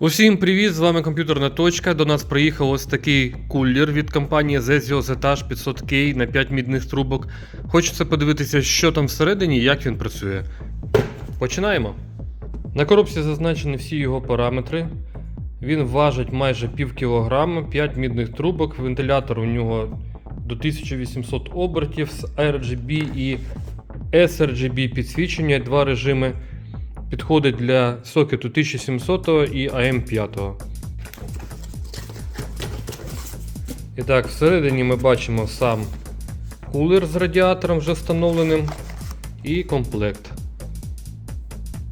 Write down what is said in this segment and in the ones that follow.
Усім привіт! З вами комп'ютерна точка. До нас приїхав ось такий кулер від компанії Zezio Zetash 500K на 5 мідних трубок. Хочеться подивитися, що там всередині і як він працює. Починаємо. На коробці зазначені всі його параметри. Він важить майже пів кілограма, 5 мідних трубок, вентилятор у нього до 1800 обертів з RGB і sRGB підсвічення, два режими. Підходить для сокету 1700 і AM5. І так, всередині ми бачимо сам кулер з радіатором вже встановленим і комплект.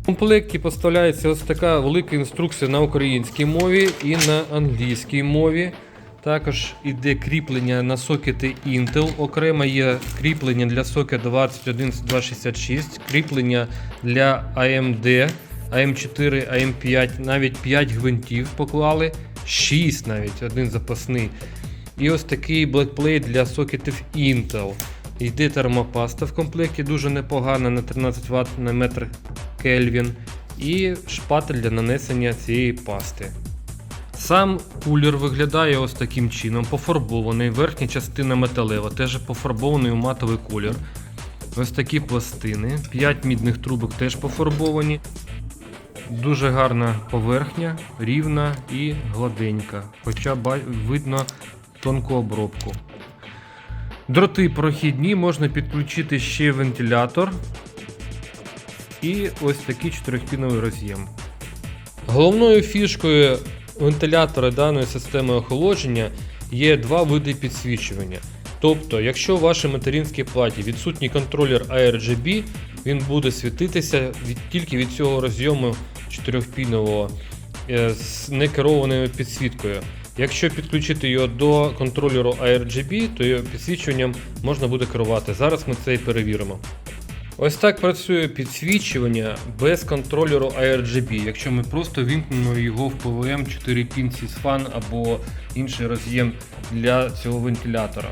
В комплекті поставляється ось така велика інструкція на українській мові і на англійській мові. Також іде кріплення на сокети Intel. Окремо є кріплення для сокета 21266, кріплення для AMD, AM4, AM5, навіть 5 гвинтів поклали, 6 навіть, один запасний. І ось такий блекплейт для сокетів Intel. Йде термопаста в комплекті, дуже непогана на 13 Вт на метр Кельвін. І шпатель для нанесення цієї пасти. Сам кулер виглядає ось таким чином, пофарбований, верхня частина металева, теж пофарбований у матовий колір. Ось такі пластини, 5 мідних трубок теж пофарбовані. Дуже гарна поверхня, рівна і гладенька, хоча видно тонку обробку. Дроти прохідні, можна підключити ще вентилятор і ось такий чотирьохпіновий роз'єм. Головною фішкою вентилятора даної системи охолодження є два види підсвічування. Тобто, якщо в вашій материнській платі відсутній контролер ARGB, він буде світитися від, тільки від цього розйому 4-пінового е, з некерованою підсвіткою. Якщо підключити його до контролеру ARGB, то його підсвічуванням можна буде керувати. Зараз ми це і перевіримо. Ось так працює підсвічування без контролеру ARGB, якщо ми просто вімкнемо його в PWM 4 pin fan або інший роз'єм для цього вентилятора.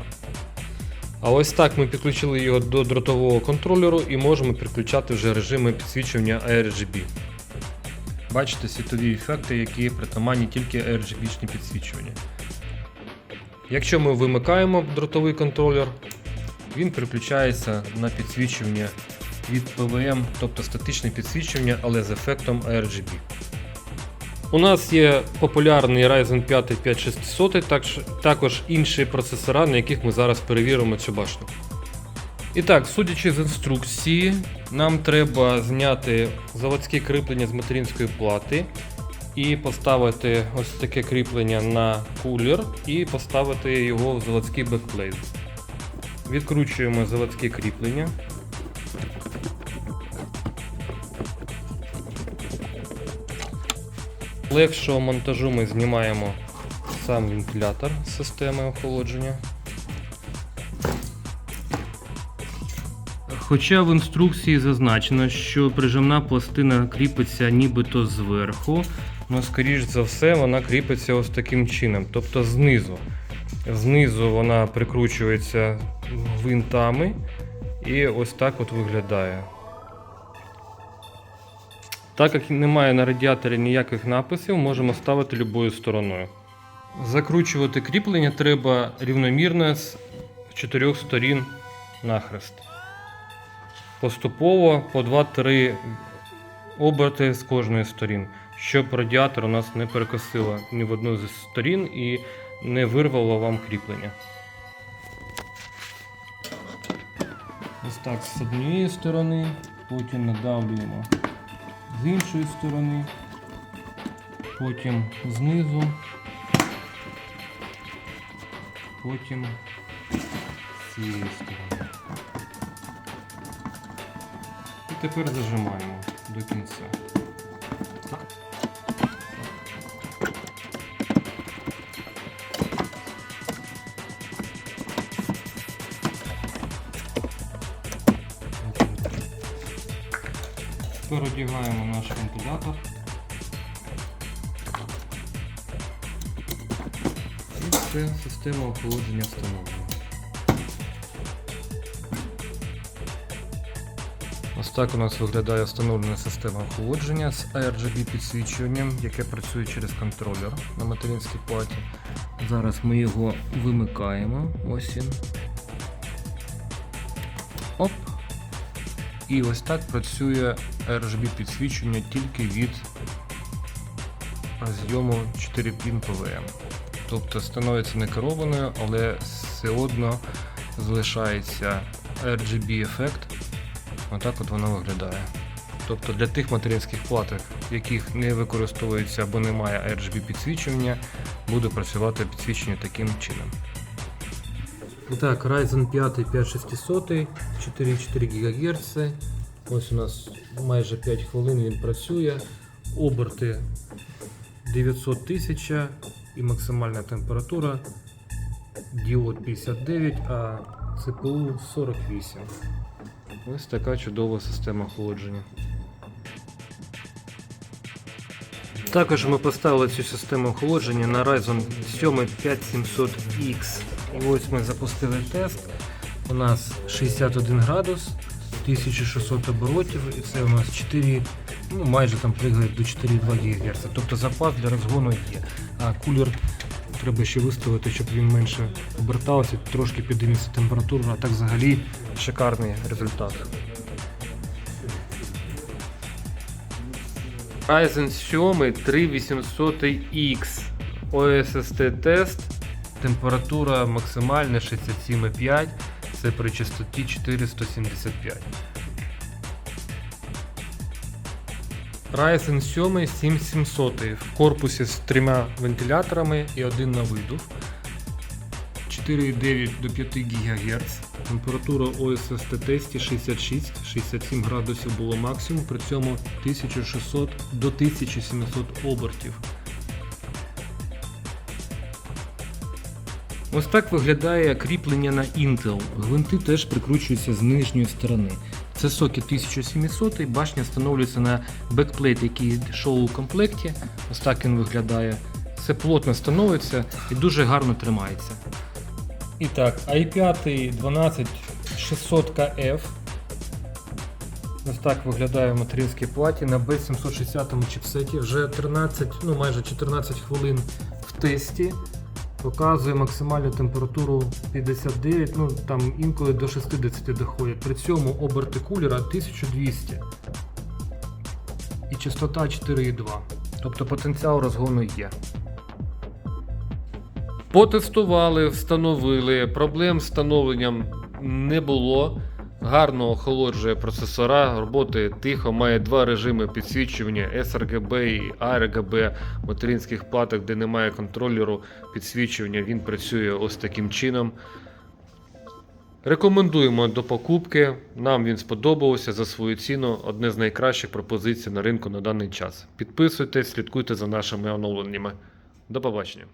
А ось так ми підключили його до дротового контролеру і можемо підключати вже режими підсвічування ARGB. Бачите світові ефекти, які притаманні тільки RGB-шні підсвічування. Якщо ми вимикаємо дротовий контролер, він переключається на підсвічування від PWM, тобто статичне підсвічування, але з ефектом RGB. У нас є популярний Ryzen 5 5600, також, інші процесора, на яких ми зараз перевіримо цю башню. І так, судячи з інструкції, нам треба зняти заводське кріплення з материнської плати і поставити ось таке кріплення на кулер і поставити його в заводський бекплейт. Відкручуємо заводське кріплення. Легшого монтажу ми знімаємо сам вентилятор з системи охолодження. Хоча в інструкції зазначено, що прижимна пластина кріпиться нібито зверху, але скоріш за все вона кріпиться ось таким чином, тобто знизу. Знизу вона прикручується гвинтами і ось так от виглядає. Так як немає на радіаторі ніяких написів, можемо ставити любою стороною. Закручувати кріплення треба рівномірно з чотирьох сторін нахрест. Поступово по 2-3 оберти з кожної сторін, щоб радіатор у нас не перекосило ні в одну зі сторін і не вирвало вам кріплення. Ось так з однієї сторони, потім надавлюємо з іншої сторони, потім знизу, потім з цієї сторони. І тепер зажимаємо до кінця. Тепер одягаємо наш вентилятор. І все, система охолодження встановлена. Ось так у нас виглядає встановлена система охолодження з RGB підсвічуванням, яке працює через контролер на материнській платі. Зараз ми його вимикаємо. Ось він. І ось так працює RGB підсвічування тільки від розйому 4 пін ПВМ. Тобто становиться не керованою, але все одно залишається RGB ефект. Отак от воно виглядає. Тобто для тих материнських плат, в яких не використовується або немає RGB підсвічування, буде працювати підсвічення таким чином. І так, Ryzen 5 5600, 4,4 ГГц. Ось у нас майже 5 хвилин він працює. Оберти 900 тисяч і максимальна температура діод 59, а ЦПУ 48. Ось така чудова система охолодження. Також ми поставили цю систему охолодження на Ryzen 7 5700X. Ось ми запустили тест. У нас 61 градус, 1600 оборотів, і це у нас 4, ну майже там пригає до 4,2 ГГц. Тобто запас для розгону є. А кулер треба ще виставити, щоб він менше обертався, трошки підійметься температура, а так взагалі шикарний результат. Ryzen 7 3800X OSST тест. Температура максимальна 67,5. Це при частоті 475. Ryzen 7 7700 в корпусі з трьома вентиляторами і один на видув. 4,9 до 5 ГГц. Температура OSST тесті 66-67 градусів було максимум, при цьому 1600 до 1700 обертів. Ось так виглядає кріплення на Intel. Гвинти теж прикручуються з нижньої сторони. Це сокет 1700, башня встановлюється на бекплейт, який йшов у комплекті. Ось так він виглядає. Все плотно становиться і дуже гарно тримається. І так, i5 12600KF. Ось так виглядає в материнській платі на B760 чіпсеті. Вже 13, ну майже 14 хвилин в тесті. Показує максимальну температуру 59, ну там інколи до 60 доходять. При цьому оберти кулера 1200 і частота 4,2. Тобто потенціал розгону є. Потестували, встановили, проблем з встановленням не було. Гарно охолоджує процесора, роботи тихо, має два режими підсвічування sRGB і ARGB материнських платах, де немає контролеру підсвічування, він працює ось таким чином. Рекомендуємо до покупки. Нам він сподобався за свою ціну. Одне з найкращих пропозицій на ринку на даний час. Підписуйтесь, слідкуйте за нашими оновленнями. До побачення.